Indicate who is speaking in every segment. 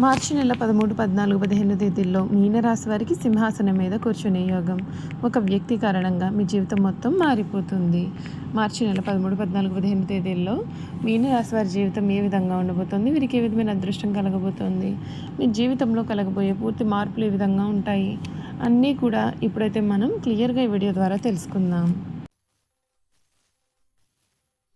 Speaker 1: మార్చి నెల పదమూడు పద్నాలుగు పదిహేను తేదీల్లో మీనరాశి వారికి సింహాసనం మీద కూర్చునే యోగం. ఒక వ్యక్తి కారణంగా మీ జీవితం మొత్తం మారిపోతుంది. మార్చి నెల పదమూడు పద్నాలుగు పదిహేను తేదీల్లో మీనరాశి వారి జీవితం ఏ విధంగా ఉండబోతోంది? వీరికి ఏ విధమైన అదృష్టం కలగబోతోంది? మీ జీవితంలో కలగబోయే పూర్తి మార్పులు ఏ విధంగా ఉంటాయి? అన్నీ కూడా ఇప్పుడైతే మనం క్లియర్గా ఈ వీడియో ద్వారా తెలుసుకుందాం.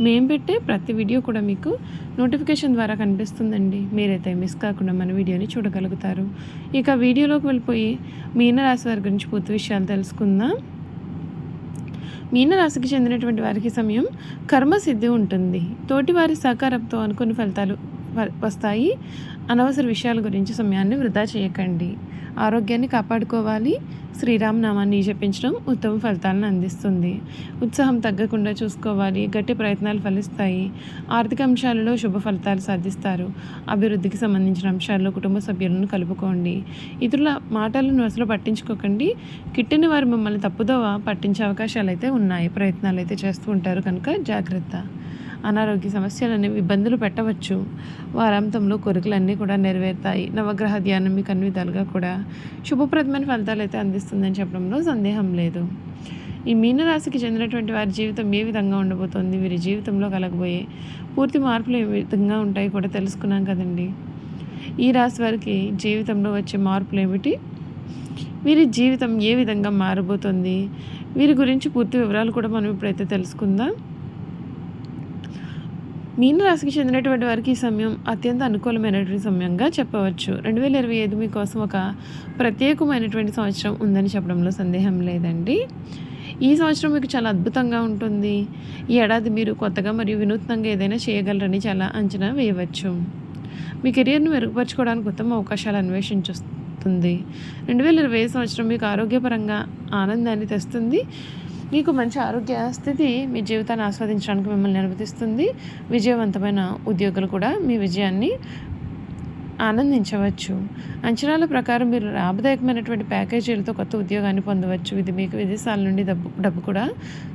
Speaker 1: మేము పెట్టే ప్రతి వీడియో కూడా మీకు నోటిఫికేషన్ ద్వారా కనిపిస్తుందండి. మీరైతే మిస్ కాకుండా మన వీడియోని చూడగలుగుతారు. ఇక వీడియోలోకి వెళ్ళిపోయి మీనరాశి వారి గురించి పూర్తి విషయాలు తెలుసుకుందాం. మీనరాశికి చెందినటువంటి వారికి సమయం కర్మసిద్ధి ఉంటుంది. తోటివారి సహకారంతో అనుకుని ఫలితాలు వస్తాయి. అనవసర విషయాల గురించి సమయాన్ని వృధా చేయకండి. ఆరోగ్యాన్ని కాపాడుకోవాలి. శ్రీరామనామాన్ని జపించడం ఉత్తమ ఫలితాలను అందిస్తుంది. ఉత్సాహం తగ్గకుండా చూసుకోవాలి. గట్టి ప్రయత్నాలు ఫలిస్తాయి. ఆర్థిక అంశాలలో శుభ ఫలితాలు సాధిస్తారు. అభివృద్ధికి సంబంధించిన అంశాల్లో కుటుంబ సభ్యులను కలుపుకోండి. ఇతరుల మాటలను అసలు పట్టించుకోకండి. కిట్టిన వారు మిమ్మల్ని తప్పుదోవ పట్టించే అవకాశాలు అయితే ఉన్నాయి. ప్రయత్నాలు అయితే చేస్తూ ఉంటారు కనుక జాగ్రత్త. అనారోగ్య సమస్యలు అనేవి ఇబ్బందులు పెట్టవచ్చు. వారాంతంలో కోరికలన్నీ కూడా నెరవేరుతాయి. నవగ్రహ ధ్యానం మీకు అన్ని విధాలుగా కూడా శుభప్రదమైన ఫలితాలు అయితే అందిస్తుందని చెప్పడంలో సందేహం లేదు. ఈ మీనరాశికి చెందినటువంటి వారి జీవితం ఏ విధంగా ఉండబోతోంది? వీరి జీవితంలో కలగబోయే పూర్తి మార్పులు ఏ విధంగా ఉంటాయి కూడా తెలుసుకున్నాం కదండి. ఈ రాశి వారికి జీవితంలో వచ్చే మార్పులు ఏమిటి? వీరి జీవితం ఏ విధంగా మారబోతుంది? వీరి గురించి పూర్తి వివరాలు కూడా మనం ఇప్పుడైతే తెలుసుకుందాం. మీనరాశికి చెందినటువంటి వారికి ఈ సమయం అత్యంత అనుకూలమైనటువంటి సమయంగా చెప్పవచ్చు. రెండు వేల ఇరవై ఐదు మీకోసం ఒక ప్రత్యేకమైనటువంటి సంవత్సరం ఉందని చెప్పడంలో సందేహం లేదండి. ఈ సంవత్సరం మీకు చాలా అద్భుతంగా ఉంటుంది. ఈ ఏడాది మీరు కొత్తగా మరియు వినూత్నంగా ఏదైనా చేయగలరని చాలా అంచనా వేయవచ్చు. మీ కెరియర్ను మెరుగుపరచుకోవడానికి ఉత్తమ అవకాశాలు అన్వేషించొస్తుంది. రెండు వేల ఇరవై ఐదు సంవత్సరం మీకు ఆరోగ్యపరంగా ఆనందాన్ని తెస్తుంది. మీకు మంచి ఆరోగ్య స్థితి మీ జీవితాన్ని ఆస్వాదించడానికి మిమ్మల్ని అనుమతిస్తుంది. విజయవంతమైన ఉద్యోగులు కూడా మీ విజయాన్ని ఆనందించవచ్చు. అంచనాల ప్రకారం మీరు లాభదాయకమైనటువంటి ప్యాకేజీలతో కొత్త ఉద్యోగాన్ని పొందవచ్చు. ఇది మీకు విదేశాల నుండి డబ్బు డబ్బు కూడా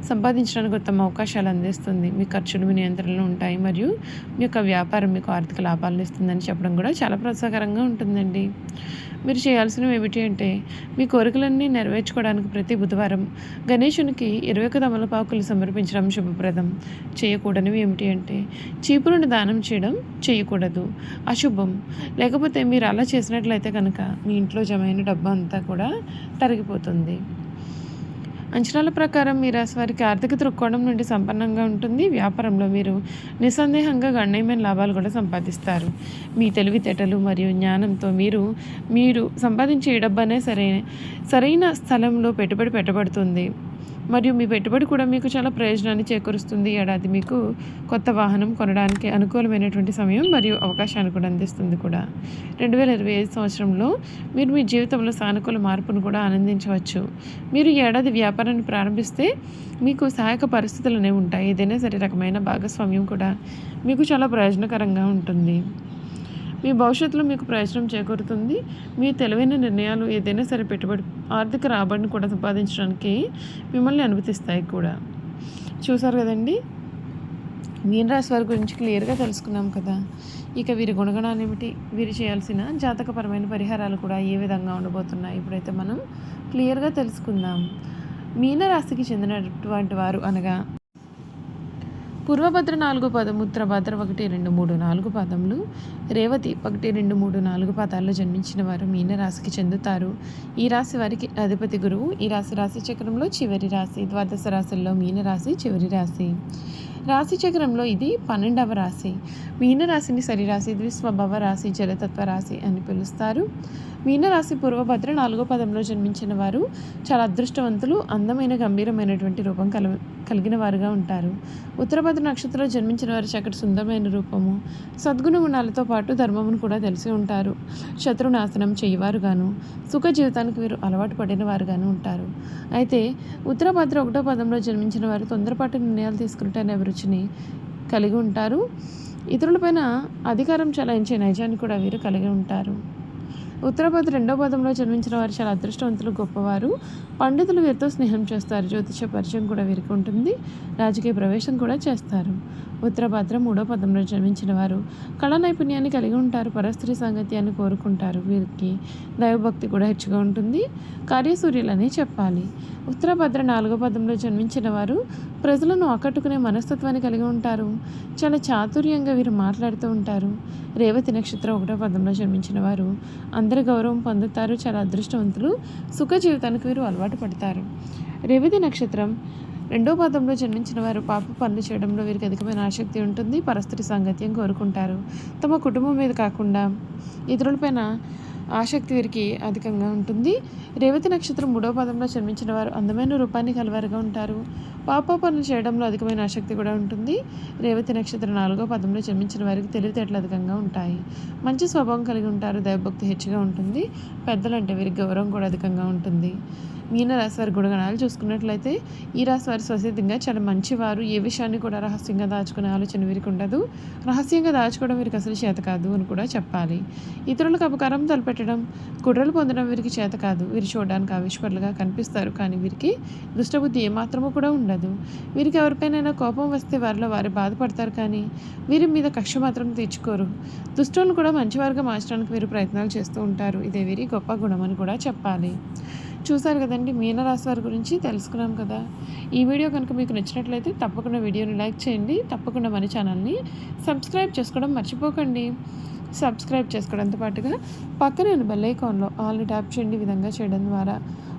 Speaker 1: సంపాదించడానికి ఉత్తమ అవకాశాలు అందిస్తుంది. మీ ఖర్చులు మీ నియంత్రణలో ఉంటాయి మరియు మీ యొక్క వ్యాపారం మీకు ఆర్థిక లాభాలను ఇస్తుందని చెప్పడం కూడా చాలా ప్రోత్సాహకరంగా ఉంటుందండి. మీరు చేయాల్సినవి ఏమిటి అంటే మీ కోరికలన్నీ నెరవేర్చుకోవడానికి ప్రతి బుధవారం గణేశునికి ఇరవై ఒక తమలపాకులు సమర్పించడం శుభప్రదం. చేయకూడనివి ఏమిటి అంటే చీపురుని దానం చేయడం చేయకూడదు. అశుభం. లేకపోతే మీరు అలా చేసినట్లయితే కనుక మీ ఇంట్లో జమైన డబ్బు అంతా కూడా తరిగిపోతుంది. అంచనాల ప్రకారం మీ రాశి వారికి ఆర్థిక దృక్కోణం నుండి సంపన్నంగా ఉంటుంది. వ్యాపారంలో మీరు నిస్సందేహంగా గణనీయమైన లాభాలు కూడా సంపాదిస్తారు. మీ తెలివితేటలు మరియు జ్ఞానంతో మీరు మీరు సంపాదించే ఈ డబ్బనే సరైన సరైన స్థలంలో పెట్టుబడి పెట్టబడుతుంది. మరియు మీ పెట్టుబడి కూడా మీకు చాలా ప్రయోజనాన్ని చేకూరుస్తుంది. ఏడాది మీకు కొత్త వాహనం కొనడానికి అనుకూలమైనటువంటి సమయం మరియు అవకాశాన్ని కూడా అందిస్తుంది కూడా. రెండు వేల ఇరవై ఐదు సంవత్సరంలో మీరు మీ జీవితంలో సానుకూల మార్పును కూడా ఆనందించవచ్చు. మీరు ఏడాది వ్యాపారాన్ని ప్రారంభిస్తే మీకు సహాయక పరిస్థితులు అనేవి ఉంటాయి. ఏదైనా సరే రకమైన భాగస్వామ్యం కూడా మీకు చాలా ప్రయోజనకరంగా ఉంటుంది. మీ భవిష్యత్తులో మీకు ప్రయోజనం చేకూరుతుంది. మీ తెలివైన నిర్ణయాలు ఏదైనా సరే పెట్టుబడి ఆర్థిక రాబడిని కూడా సంపాదించడానికి మిమ్మల్ని అనుమతిస్తాయి కూడా. చూసారు కదండి? మీనరాశి వారి గురించి క్లియర్గా తెలుసుకున్నాం కదా. ఇక వీరి గుణగణాలు ఏమిటి? వీరు చేయాల్సిన జాతకపరమైన పరిహారాలు కూడా ఏ విధంగా ఉండబోతున్నాయి? ఇప్పుడైతే మనం క్లియర్గా తెలుసుకుందాం. మీనరాశికి చెందినటువంటి వారు అనగా పూర్వభద్ర నాలుగు పదము ఉత్తరభద్ర ఒకటి రెండు మూడు నాలుగు పదములు రేవతి ఒకటి రెండు మూడు నాలుగు పదాల్లో జన్మించిన వారు మీనరాశికి చెందుతారు. ఈ రాశి వారికి అధిపతి గురువు. ఈ రాశి రాశి చక్రంలో చివరి రాశి ద్వాదశ రాశుల్లో మీనరాశి చివరి రాశి. రాశి చక్రంలో ఇది పన్నెండవ రాశి. మీనరాశిని సరిరాశి ద్విస్వభావ రాశి జలతత్వ రాశి అని పిలుస్తారు. మీనరాశి పూర్వభద్ర నాలుగో పదంలో జన్మించిన వారు చాలా అదృష్టవంతులు అందమైన గంభీరమైనటువంటి రూపం కల కలిగిన వారుగా ఉంటారు. ఉత్తరభద్ర నక్షత్రంలో జన్మించిన వారు చక్కటి సుందరమైన రూపము సద్గుణ గుణాలతో పాటు ధర్మమును కూడా తెలిసి ఉంటారు. శత్రునాశనం చేయవారుగాను సుఖ జీవితానికి వీరు అలవాటు పడిన వారుగాను ఉంటారు. అయితే ఉత్తరభద్ర ఒకటో పదంలో జన్మించిన వారు తొందరపాటు నిర్ణయాలు తీసుకుంటే అనే అభిరుచిని కలిగి ఉంటారు. ఇతరులపైన అధికారం చలాయించే నైజాన్ని కూడా వీరు కలిగి ఉంటారు. ఉత్తరభద్ర రెండో పదంలో జన్మించిన వారు చాలా అదృష్టవంతులు గొప్పవారు. పండితులు వీరితో స్నేహం చేస్తారు. జ్యోతిష పరిచయం కూడా వీరికి ఉంటుంది. రాజకీయ ప్రవేశం కూడా చేస్తారు. ఉత్తరభద్ర మూడో పదంలో జన్మించిన వారు కళా నైపుణ్యాన్ని కలిగి ఉంటారు. పరస్త్రీ సాంగత్యాన్ని కోరుకుంటారు. వీరికి దైవభక్తి కూడా హెచ్చుగా ఉంటుంది. కార్యసూర్యులని చెప్పాలి. ఉత్తరభద్ర నాలుగో పదంలో జన్మించిన వారు ప్రజలను ఆకట్టుకునే మనస్తత్వాన్ని కలిగి ఉంటారు. చాలా చాతుర్యంగా వీరు మాట్లాడుతూ ఉంటారు. రేవతి నక్షత్రం ఒకటో పదంలో జన్మించిన వారు అందరి గౌరవం పొందుతారు. చాలా అదృష్టవంతులు. సుఖ జీవితానికి వీరు అలవాటు పడతారు. రేవతి నక్షత్రం. రెండో పాదంలో జన్మించిన వారు పాప పనులు చేయడంలో వీరికి అధికమైన ఆసక్తి ఉంటుంది. పరస్త్రీ సాంగత్యం కోరుకుంటారు. తమ కుటుంబం మీద కాకుండా ఇతరులపైన ఆసక్తి వీరికి అధికంగా ఉంటుంది. రేవతి నక్షత్రం మూడో పదంలో జన్మించిన వారు అందమైన రూపాన్ని కలవారుగా ఉంటారు. పాప పనులు చేయడంలో అధికమైన ఆసక్తి కూడా ఉంటుంది. రేవతి నక్షత్రం నాలుగో పదంలో జన్మించిన వారికి తెలివితేటలు అధికంగా ఉంటాయి. మంచి స్వభావం కలిగి ఉంటారు దైవభక్తి హెచ్చుగా ఉంటుంది. పెద్దలంటే వీరికి గౌరవం కూడా అధికంగా ఉంటుంది. మీన రాశి వారి గుణగణాలు చూసుకున్నట్లయితే ఈ రాశి వారి స్వసిద్ధంగా చాలా మంచివారు. ఏ విషయాన్ని కూడా రహస్యంగా దాచుకునే ఆలోచన వీరికి ఉండదు. రహస్యంగా దాచుకోవడం వీరికి అసలు చేత కాదు అని కూడా చెప్పాలి. ఇతరులకు అపకారం తలపెట్టడం కుట్రలు పొందడం వీరికి చేత కాదు. వీరు చూడడానికి ఆవిష్పరులుగా కనిపిస్తారు. కానీ వీరికి దుష్టబుద్ధి ఏమాత్రము కూడా ఉండదు. వీరికి ఎవరిపైనైనా కోపం వస్తే వారిలో వారు బాధపడతారు కానీ వీరి మీద కక్ష మాత్రం తీర్చుకోరు. దుష్టులను కూడా మంచివారుగా మార్చడానికి వీరు ప్రయత్నాలు చేస్తూ ఉంటారు. ఇదే వీరి గొప్ప గుణం అని కూడా చెప్పాలి. చూశారు కదండి మీనరాశి వారి గురించి తెలుసుకున్నాం కదా. ఈ వీడియో కనుక మీకు నచ్చినట్లయితే తప్పకుండా వీడియోని లైక్ చేయండి. తప్పకుండా మన ఛానల్ని సబ్స్క్రైబ్ చేసుకోవడం మర్చిపోకండి. సబ్స్క్రైబ్ చేసుకోవడంతో పాటుగా పక్కనే ఉన్న బెల్ ఐకాన్లో ఆల్ని ట్యాప్ చేయండి. విధంగా చేయడం ద్వారా